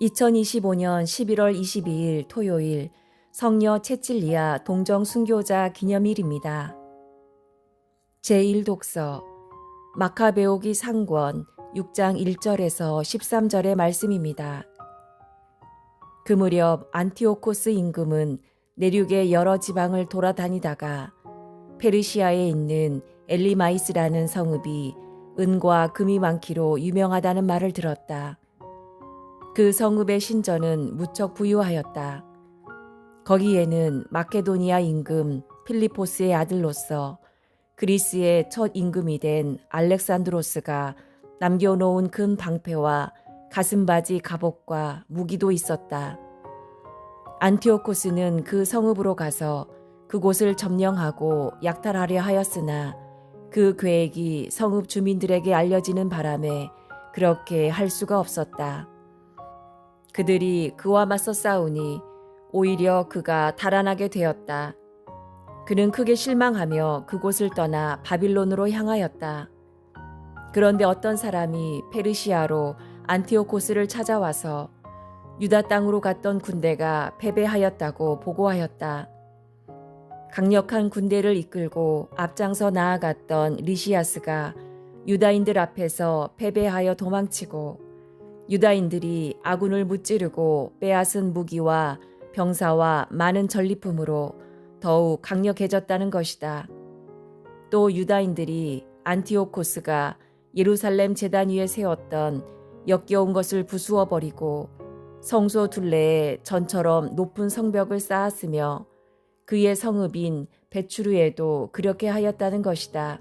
2025년 11월 22일 토요일 성녀 채찔리아 동정 순교자 기념일입니다. 제1독서 마카베오기 상권 6장 1절에서 13절의 말씀입니다. 그 무렵 안티오코스 임금은 내륙의 여러 지방을 돌아다니다가 페르시아에 있는 엘리마이스라는 성읍이 은과 금이 많기로 유명하다는 말을 들었다. 그 성읍의 신전은 무척 부유하였다. 거기에는 마케도니아 임금 필리포스의 아들로서 그리스의 첫 임금이 된 알렉산드로스가 남겨놓은 큰 방패와 가슴바지 갑옷과 무기도 있었다. 안티오코스는 그 성읍으로 가서 그곳을 점령하고 약탈하려 하였으나 그 계획이 성읍 주민들에게 알려지는 바람에 그렇게 할 수가 없었다. 그들이 그와 맞서 싸우니 오히려 그가 달아나게 되었다. 그는 크게 실망하며 그곳을 떠나 바빌론으로 향하였다. 그런데 어떤 사람이 페르시아로 안티오코스를 찾아와서 유다 땅으로 갔던 군대가 패배하였다고 보고하였다. 강력한 군대를 이끌고 앞장서 나아갔던 리시아스가 유다인들 앞에서 패배하여 도망치고 유다인들이 아군을 무찌르고 빼앗은 무기와 병사와 많은 전리품으로 더욱 강력해졌다는 것이다. 또 유다인들이 안티오코스가 예루살렘 재단 위에 세웠던 역겨운 것을 부수어 버리고 성소 둘레에 전처럼 높은 성벽을 쌓았으며 그의 성읍인 베추르에도 그렇게 하였다는 것이다.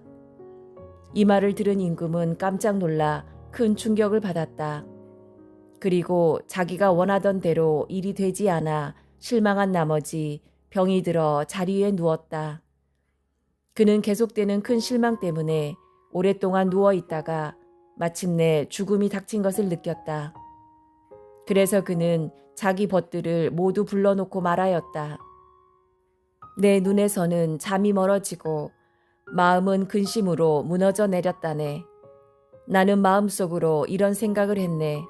이 말을 들은 임금은 깜짝 놀라 큰 충격을 받았다. 그리고 자기가 원하던 대로 일이 되지 않아 실망한 나머지 병이 들어 자리에 누웠다. 그는 계속되는 큰 실망 때문에 오랫동안 누워 있다가 마침내 죽음이 닥친 것을 느꼈다. 그래서 그는 자기 벗들을 모두 불러놓고 말하였다. 내 눈에서는 잠이 멀어지고 마음은 근심으로 무너져 내렸다네. 나는 마음속으로 이런 생각을 했네.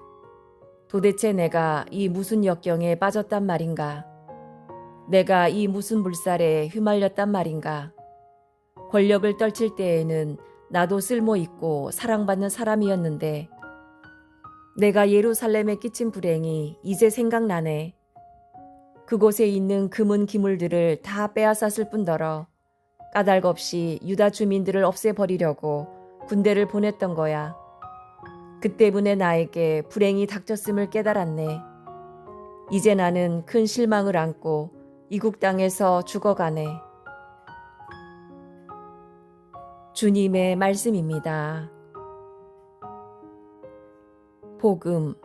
도대체 내가 이 무슨 역경에 빠졌단 말인가? 내가 이 무슨 물살에 휘말렸단 말인가? 권력을 떨칠 때에는 나도 쓸모 있고 사랑받는 사람이었는데 내가 예루살렘에 끼친 불행이 이제 생각나네. 그곳에 있는 금은 기물들을 다 빼앗았을 뿐더러 까닭 없이 유다 주민들을 없애버리려고 군대를 보냈던 거야. 그 때문에 나에게 불행이 닥쳤음을 깨달았네. 이제 나는 큰 실망을 안고 이국 땅에서 죽어가네. 주님의 말씀입니다. 복음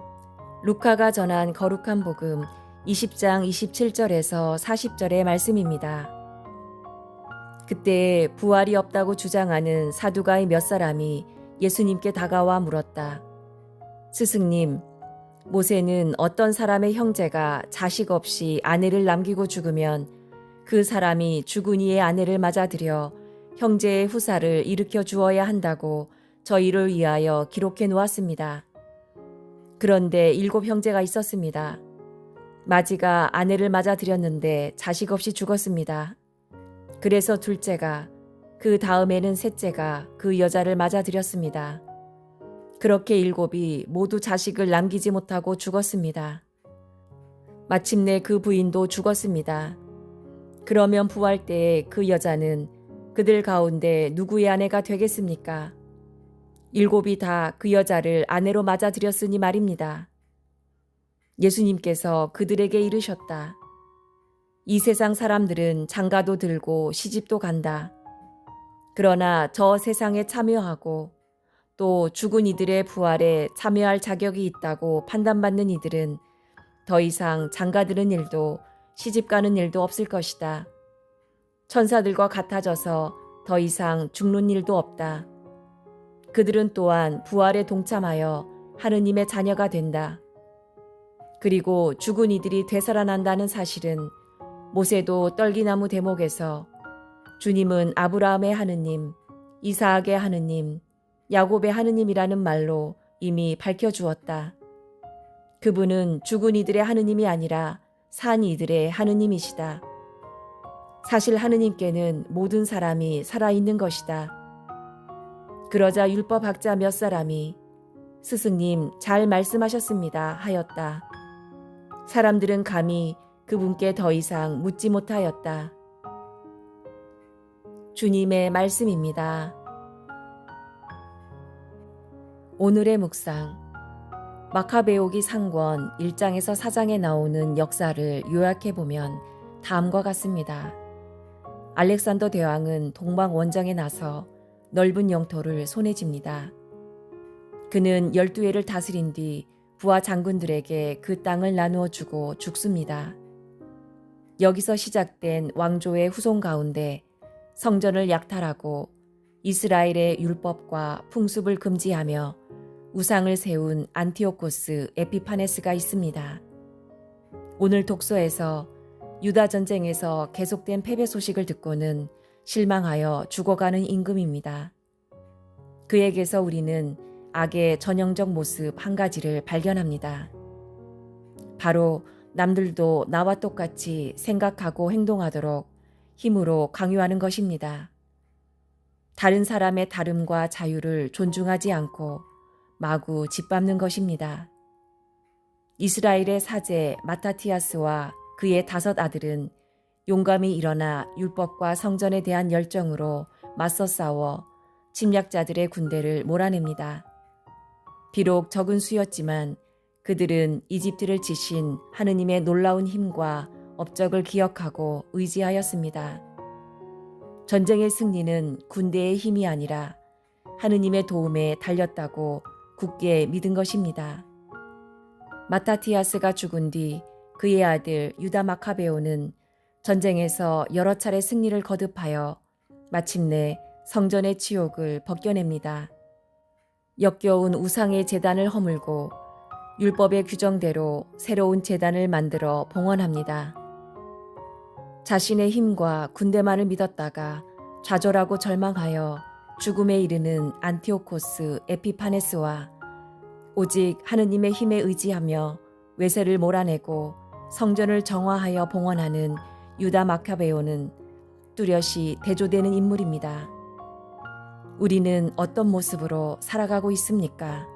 루카가 전한 거룩한 복음 20장 27절에서 40절의 말씀입니다. 그때 부활이 없다고 주장하는 사두가의 몇 사람이 예수님께 다가와 물었다. 스승님, 모세는 어떤 사람의 형제가 자식 없이 아내를 남기고 죽으면 그 사람이 죽은 이의 아내를 맞아들여 형제의 후사를 일으켜 주어야 한다고 저희를 위하여 기록해 놓았습니다. 그런데 일곱 형제가 있었습니다. 마지가 아내를 맞아들였는데 자식 없이 죽었습니다. 그래서 둘째가 그 다음에는 셋째가 그 여자를 맞아들였습니다. 그렇게 일곱이 모두 자식을 남기지 못하고 죽었습니다. 마침내 그 부인도 죽었습니다. 그러면 부활 때에 그 여자는 그들 가운데 누구의 아내가 되겠습니까? 일곱이 다 그 여자를 아내로 맞아들였으니 말입니다. 예수님께서 그들에게 이르셨다. 이 세상 사람들은 장가도 들고 시집도 간다. 그러나 저 세상에 참여하고 또 죽은 이들의 부활에 참여할 자격이 있다고 판단받는 이들은 더 이상 장가드는 일도 시집가는 일도 없을 것이다. 천사들과 같아져서 더 이상 죽는 일도 없다. 그들은 또한 부활에 동참하여 하느님의 자녀가 된다. 그리고 죽은 이들이 되살아난다는 사실은 모세도 떨기나무 대목에서 주님은 아브라함의 하느님, 이사악의 하느님, 야곱의 하느님이라는 말로 이미 밝혀주었다. 그분은 죽은 이들의 하느님이 아니라 산 이들의 하느님이시다. 사실 하느님께는 모든 사람이 살아있는 것이다. 그러자 율법학자 몇 사람이 스승님 잘 말씀하셨습니다 하였다. 사람들은 감히 그분께 더 이상 묻지 못하였다. 주님의 말씀입니다. 오늘의 묵상. 마카베오기 상권 1장에서 4장에 나오는 역사를 요약해 보면 다음과 같습니다. 알렉산더 대왕은 동방 원정에 나서 넓은 영토를 손에 쥡니다. 그는 12회를 다스린 뒤 부하 장군들에게 그 땅을 나누어 주고 죽습니다. 여기서 시작된 왕조의 후손 가운데 성전을 약탈하고 이스라엘의 율법과 풍습을 금지하며 우상을 세운 안티오코스 에피파네스가 있습니다. 오늘 독서에서 유다 전쟁에서 계속된 패배 소식을 듣고는 실망하여 죽어가는 임금입니다. 그에게서 우리는 악의 전형적 모습 한 가지를 발견합니다. 바로 남들도 나와 똑같이 생각하고 행동하도록 힘으로 강요하는 것입니다. 다른 사람의 다름과 자유를 존중하지 않고 마구 짓밟는 것입니다. 이스라엘의 사제 마타티아스와 그의 다섯 아들은 용감히 일어나 율법과 성전에 대한 열정으로 맞서 싸워 침략자들의 군대를 몰아냅니다. 비록 적은 수였지만 그들은 이집트를 지신 하느님의 놀라운 힘과 업적을 기억하고 의지하였습니다. 전쟁의 승리는 군대의 힘이 아니라 하느님의 도움에 달렸다고 굳게 믿은 것입니다. 마타티아스가 죽은 뒤 그의 아들 유다 마카베오는 전쟁에서 여러 차례 승리를 거듭하여 마침내 성전의 치욕을 벗겨냅니다. 역겨운 우상의 재단을 허물고 율법의 규정대로 새로운 재단을 만들어 봉헌합니다. 자신의 힘과 군대만을 믿었다가 좌절하고 절망하여 죽음에 이르는 안티오코스 에피파네스와 오직 하느님의 힘에 의지하며 외세를 몰아내고 성전을 정화하여 봉헌하는 유다 마카베오는 뚜렷이 대조되는 인물입니다. 우리는 어떤 모습으로 살아가고 있습니까?